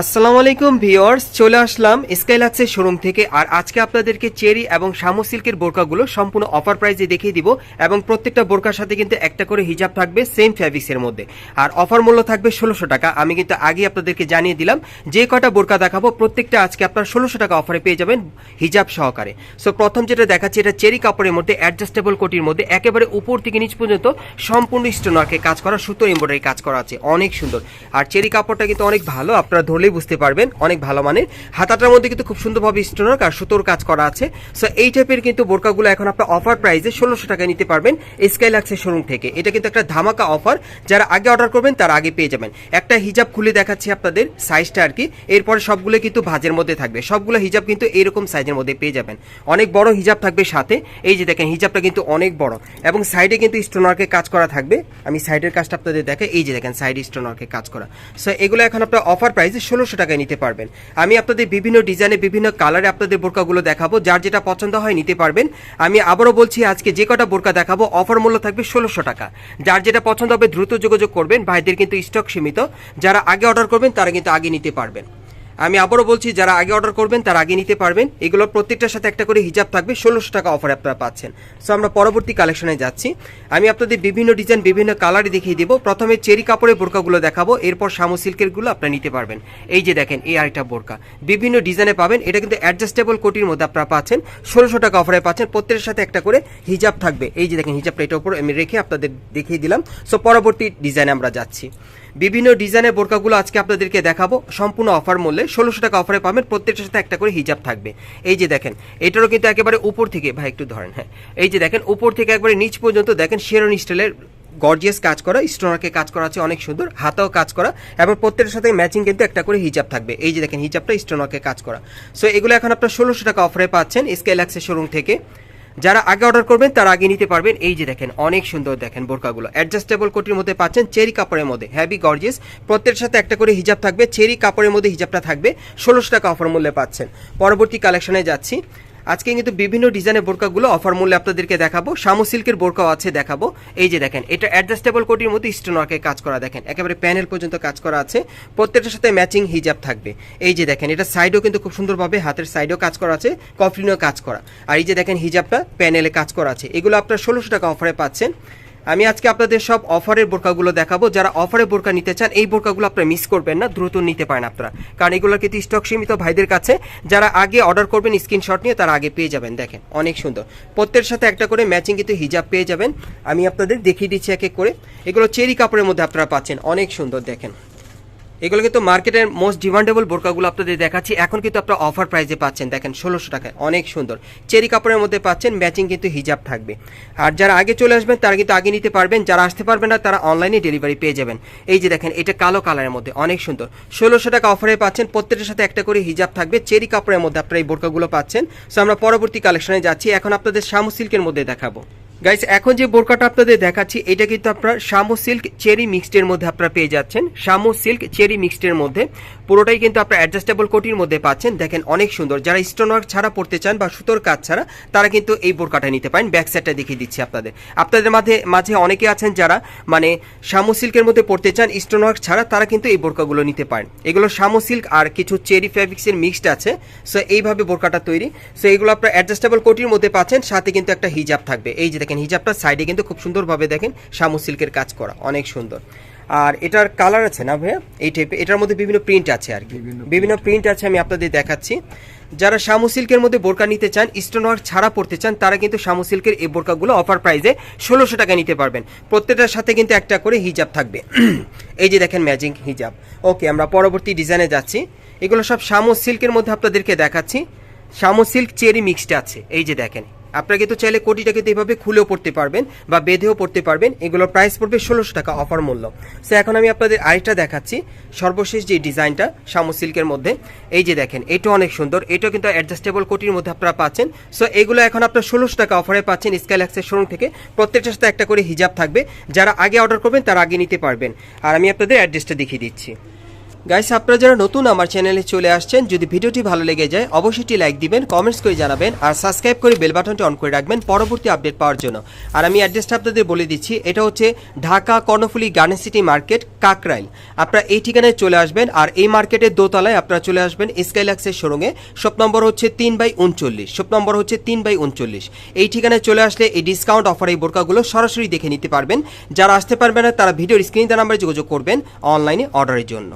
আসসালামু আলাইকুম ভিওয়ার্স চলে আসলাম স্কাইলাক্সের শোরুম থেকে। আর আজকে আপনাদেরকে চেরি এবং শামু সিল্কের বোরকাগুলো সম্পূর্ণ অফার প্রাইসে দেখিয়ে দিব এবং প্রত্যেকটা বোরকার সাথে কিন্তু একটা করে হিজাব থাকবে সেম ফ্যাব্রিক্সের মধ্যে। আর অফার মূল্য থাকবে ষোলোশো টাকা। আমি কিন্তু আগে আপনাদেরকে জানিয়ে দিলাম, যে কটা বোরকা দেখাবো, প্রত্যেকটা আজকে আপনার ষোলোশো টাকা অফারে পেয়ে যাবেন হিজাব সহকারে। সো প্রথম যেটা দেখাচ্ছি, এটা চেরি কাপড়ের মধ্যে অ্যাডজাস্টেবল কোটির মধ্যে, একেবারে উপর থেকে নিচ পর্যন্ত সম্পূর্ণ স্টোনারকে কাজ করা, সুতো এমব্রয়ডারি কাজ করা আছে। অনেক সুন্দর। আর চেরি কাপড়টা কিন্তু অনেক ভালো, আপনারা ধরলেই বুঝতে পারবেন, অনেক ভালো মানের। হাতাটার মধ্যে কিন্তু খুব সুন্দরভাবে স্টোনার আর সুতোর কাজ করা আছে। সো এই টাইপের কিন্তু বোরকাগুলো এখন আপনার অফার প্রাইসে ষোলোশো টাকায় নিতে পারবেন স্কাইলাক্সের শোরুম থেকে। এটা কিন্তু একটা ধামাকা অফার যারা আগে অর্ডার করবেন, তারা আগে পেয়ে যাবেন। একটা হিজাব খুলে দেখাচ্ছি আপনাদের সাইজটা আর কি। এরপরে সবগুলো কিন্তু ভাজের মধ্যে থাকবে। সবগুলো হিজাব কিন্তু এরকম সাইজের মধ্যে পেয়ে যাবেন। অনেক বড় হিজাব থাকবে সাথে। এই যে দেখেন হিজাবটা কিন্তু অনেক বড়। এবং সাইডে কিন্তু স্টোনারকে কাজ করা থাকবে। আমি সাইডের কাজটা আপনাদের দেখে এই যে দেখেন সাইডে স্টোনারকে কাজ করা। সো এগুলো এখন আপনার অফার প্রাইসে ষোলোশো টাকায় নিতে পারবেন। আমি আপনাদের বিভিন্ন ডিজাইনে বিভিন্ন কালারে আপনাদের বোরকাগুলো দেখাবো। যার যেটা পছন্দ হয় নিতে পারবেন। আমি আবারও বলছি, আজকে যে কটা বোরকা দেখাবো, অফার মূল্য থাকবে ষোলোশো টাকা। যার যেটা পছন্দ হবে দ্রুত যোগাযোগ করবেন। ভাইদের কিন্তু স্টক সীমিত। যারা আগে অর্ডার করবেন, তারা কিন্তু আগে নিতে পারবেন। আমি আবারও বলছি, যারা আগে অর্ডার করবেন, তারা আগে নিতে পারবেন। এগুলোর প্রত্যেকটার সাথে একটা করে হিজাব থাকবে, ষোলোশো টাকা অফারে আপনারা পাচ্ছেন। সো আমরা পরবর্তী কালেকশনে যাচ্ছি। আমি আপনাদের বিভিন্ন ডিজাইন বিভিন্ন কালারে দেখিয়ে দেবো। প্রথমে চেরি কাপড়ের বোরকাগুলো দেখাবো, এরপর শামু সিল্কেরগুলো আপনারা নিতে পারবেন। এই যে দেখেন, এই আরেকটা বোরকা। বিভিন্ন ডিজাইনে পাবেন, এটা কিন্তু অ্যাডজাস্টেবল কোটির মধ্যে আপনারা পাচ্ছেন, ষোলোশো টাকা অফারে পাচ্ছেন, প্রত্যেকের সাথে একটা করে হিজাব থাকবে। এই যে দেখেন, হিজাবটা এটার উপর আমি রেখে আপনাদের দেখিয়ে দিলাম। সো পরবর্তী ডিজাইনে আমরা যাচ্ছি। বিভিন্ন ডিজাইনের বোরকাগুলো আজকে আপনাদেরকে দেখাবো, সম্পূর্ণ অফার মূল্যে। ষোলোশো টাকা অফারে পাবেন, প্রত্যেকটার সাথে একটা করে হিজাব থাকবে। এই যে দেখেন, এটারও কিন্তু একেবারে উপর থেকে, ভাই একটু ধরেন হ্যাঁ। এই যে দেখেন, উপর থেকে একবারে নিচ পর্যন্ত দেখেন শেরন স্টাইলের গর্জিয়াস কাজ করা স্টোনারকে কাজ করা আছে অনেক সুন্দর, হাতাও কাজ করা, এবং প্রত্যেকের সাথে ম্যাচিং কিন্তু একটা করে হিজাব থাকবে। এই যে দেখেন, হিজাবটা স্টোনারকে কাজ করা। সো এগুলো এখন আপনার ষোলোশো টাকা অফারে পাচ্ছেন স্কেলাক্সের শোরুম থেকে। যারা আগে অর্ডার করবেন, তারা আগে নিতে পারবেন। এই যে দেখেন, অনেক সুন্দর দেখেন বোরকাগুলো অ্যাডজাস্টেবল কোটির মধ্যে পাচ্ছেন চেরি কাপড়ের মধ্যে। হ্যাভি গর্জেস প্রত্যেকের সাথে একটা করে হিজাব থাকবে। চেরি কাপড়ের মধ্যে হিজাবটা থাকবে। ষোলোশো টাকা অফার মূল্যে পাচ্ছেন। পরবর্তী কালেকশনে যাচ্ছি। আজকে কিন্তু বিভিন্ন ডিজাইনের বোরকাগুলো অফার মূল্যে আপনাদেরকে দেখাবো। শামু সিল্কের বোরকাও আছে দেখাবো। এই যে দেখেন, এটা অ্যাডজাস্টেবল কোটির মধ্যে স্টোনওয়ার্কে কাজ করা দেখেন, একেবারে প্যানেল পর্যন্ত কাজ করা আছে। প্রত্যেকটার সাথে ম্যাচিং হিজাব থাকবে। এই যে দেখেন, এটা সাইডও কিন্তু খুব সুন্দরভাবে হাতের সাইডেও কাজ করা আছে কফলিনও কাজ করা। আর এই যে দেখেন হিজাবটা প্যানেলে কাজ করা আছে। এগুলো আপনার ষোলোশো টাকা অফারে পাচ্ছেন। আমি আজকে আপনাদের সব অফারের বোরকাগুলো দেখাবো। যারা অফারে বোরকা নিতে চান, এই বোরকাগুলো আপনারা মিস করবেন না, দ্রুত নিতে পারেন আপনারা। কারণ এগুলোর কিন্তু স্টক সীমিত ভাইদের কাছে। যারা আগে অর্ডার করবেন স্ক্রিনশট নিয়ে তারা আগে পেয়ে যাবেন। দেখেন, অনেক সুন্দর। প্রত্যেকের সাথে একটা করে ম্যাচিং কিন্তু হিজাব পেয়ে যাবেন। আমি আপনাদের দেখিয়ে দিচ্ছি এক এক করে। এগুলো চেরি কাপড়ের মধ্যে আপনারা পাচ্ছেন। অনেক সুন্দর, দেখেন। এগুলো কিন্তু মার্কেটের মোস্ট ডিমান্ডেবল বোরকাগুলো আপনাদের দেখাচ্ছি। এখন কিন্তু আপনারা অফার প্রাইসে পাচ্ছেন, দেখেন, ষোলোশো টাকায়। অনেক সুন্দর। চেরি কাপড়ের মধ্যে পাচ্ছেন ম্যাচিং কিন্তু হিজাব থাকবে। আর যারা আগে চলে আসবেন, তারা কিন্তু আগে নিতে পারবেন। যারা আসতে পারবেন না, তারা অনলাইনে ডেলিভারি পেয়ে যাবেন। এই যে দেখেন, এটা কালো কালারের মধ্যে, অনেক সুন্দর। ষোলোশো টাকা অফারে পাচ্ছেন প্রত্যেকের সাথে একটা করে হিজাব থাকবে। চেরি কাপড়ের মধ্যে আপনারা এই বোরকাগুলো পাচ্ছেন। সো আমরা পরবর্তী কালেকশনে যাচ্ছি। এখন আপনাদের শামু সিল্কের মধ্যে দেখাবো। গাইস এখন যে বোরকাটা আপনাদের দেখাচ্ছি, এটা কিন্তু আপনার শামু সিল্ক চেরি মিক্সডের মধ্যে আপনারা পেয়ে যাচ্ছেন। শামু সিল্ক চেরি মিক্সডের মধ্যে। পুরোটাই কিন্তু আপনার অ্যাডজাস্টেবল কোটির মধ্যে পাচ্ছেন। দেখেন, অনেক সুন্দর। যারা স্টোন ওয়ার্ক ছাড়া পড়তে চান বা সুতোর কাজ ছাড়া, তারা কিন্তু এই বোরকাটা নিতে পারেন। ব্যাক সাইডটা দেখিয়ে দিচ্ছি আপনাদের। আপনাদের মাঝে মাঝে অনেকে আছেন যারা মানে শামু সিল্কের মধ্যে পড়তে চান স্টোন ওয়ার্ক ছাড়া, তারা কিন্তু এই বোরকাগুলো নিতে পারেন। এগুলো শামু সিল্ক আর কিছু চেরি ফ্যাব্রিক্সের মিক্সড আছে। সো এইভাবে বোরকাটা তৈরি। সো এগুলো আপনার অ্যাডজাস্টেবল কোটির মধ্যে পাচ্ছেন। সাথে কিন্তু একটা হিজাব থাকবে। এই যে দেখেন হিজাবটা সাইডে কিন্তু খুব সুন্দরভাবে দেখেন শামু সিল্কের কাজ করা অনেক সুন্দর। আর এটার কালার আছে না ভাইয়া? এই টাইপের এটার মধ্যে বিভিন্ন প্রিন্ট আছে আর কি। বিভিন্ন প্রিন্ট আছে আমি আপনাদের দেখাচ্ছি। যারা শামু সিল্কের মধ্যে বোরকা নিতে চান স্টোন ওয়ার্ক ছাড়া পড়তে চান তারা কিন্তু শামু সিল্কের এই বোরকাগুলো অফার প্রাইসে ষোলোশো টাকা নিতে পারবেন। প্রত্যেকটার সাথে কিন্তু একটা করে হিজাব থাকবে। এই যে দেখেন ম্যাজিক হিজাব। ওকে আমরা পরবর্তী ডিজাইনে যাচ্ছি। এগুলো সব শামু সিল্কের মধ্যে আপনাদেরকে দেখাচ্ছি। শামু সিল্ক চেরি মিক্সড আছে। এই যে দেখেন আপনারা কিন্তু চাইলে কোটিটা কিন্তু এভাবে খুলেও পড়তে পারবেন বা বেঁধেও পড়তে পারবেন। এগুলোর প্রাইস পড়বে ষোলোশো টাকা অফার মূল্য। সো এখন আমি আপনাদের আরেকটা দেখাচ্ছি। সর্বশেষ যে ডিজাইনটা শামু সিল্কের মধ্যে, এই যে দেখেন এটা অনেক সুন্দর। এটা কিন্তু অ্যাডজাস্টেবল কোটির মধ্যে আপনারা পাচ্ছেন। সো এগুলো এখন আপনার ষোলোশো টাকা অফারে পাচ্ছেন স্কাইল্যাক্সের শোরুম থেকে। প্রত্যেকটার সাথে একটা করে হিজাব থাকবে। যারা আগে অর্ডার করবেন, তারা আগে নিতে পারবেন। আর আমি আপনাদের অ্যাড্রেসটা দেখিয়ে দিচ্ছি। গাইস আপনারা যারা নতুন আমার চ্যানেলে চলে আসছেন, যদি ভিডিওটি ভালো লেগে যায়, অবশ্যই লাইক দিবেন কমেন্টস করে জানাবেন, আর সাবস্ক্রাইব করে বেল বাটনটি অন করে রাখবেন পরবর্তী আপডেট পাওয়ার জন্য। আর আমি অ্যাড্রেসটা আপনাদের বলে দিচ্ছি, এটা হচ্ছে Dhaka Karnaphuli garden city market, Kakrail. আপনারা এই ঠিকানায় চলে আসবেন, আর এই মার্কেটের দোতলায় আপনারা চলে আসবেন স্কাইলাক্সের শোরুমে। শপ নম্বর হচ্ছে তিন বাই উনচল্লিশ। শপ নম্বর হচ্ছে তিন বাই উনচল্লিশ। এই ঠিকানায় চলে আসলে এই ডিসকাউন্ট অফার এই বোরকাগুলো সরাসরি দেখে নিতে পারবেন। যারা আসতে পারবেন না, তারা ভিডিওর স্ক্রিন নাম্বারে যোগাযোগ করবেন অনলাইনে অর্ডারের জন্য।